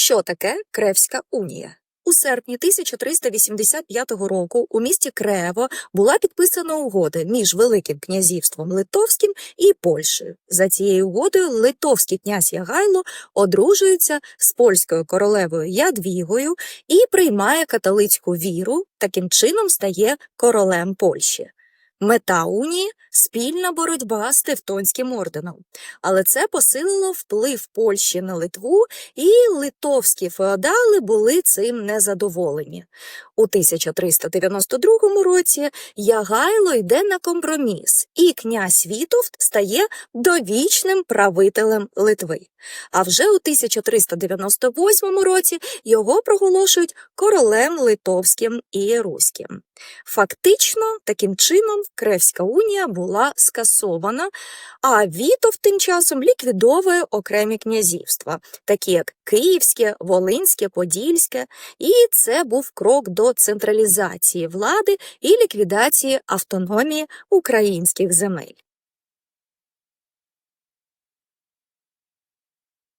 Що таке Кревська унія? У серпні 1385 року у місті Крево була підписана угода між Великим князівством Литовським і Польщею. За цією угодою литовський князь Ягайло одружується з польською королевою Ядвігою і приймає католицьку віру, таким чином стає королем Польщі. Мета унії спільна боротьба з Тевтонським орденом, але це посилило вплив Польщі на Литву, і литовські феодали були цим незадоволені. У 1392 році Ягайло йде на компроміс, і князь Вітовт стає довічним правителем Литви. А вже у 1398 році його проголошують королем литовським і руським. Фактично, таким чином Кревська унія була скасована, а Вітов тим часом ліквідовує окремі князівства, такі як Київське, Волинське, Подільське, і це був крок до централізації влади і ліквідації автономії українських земель.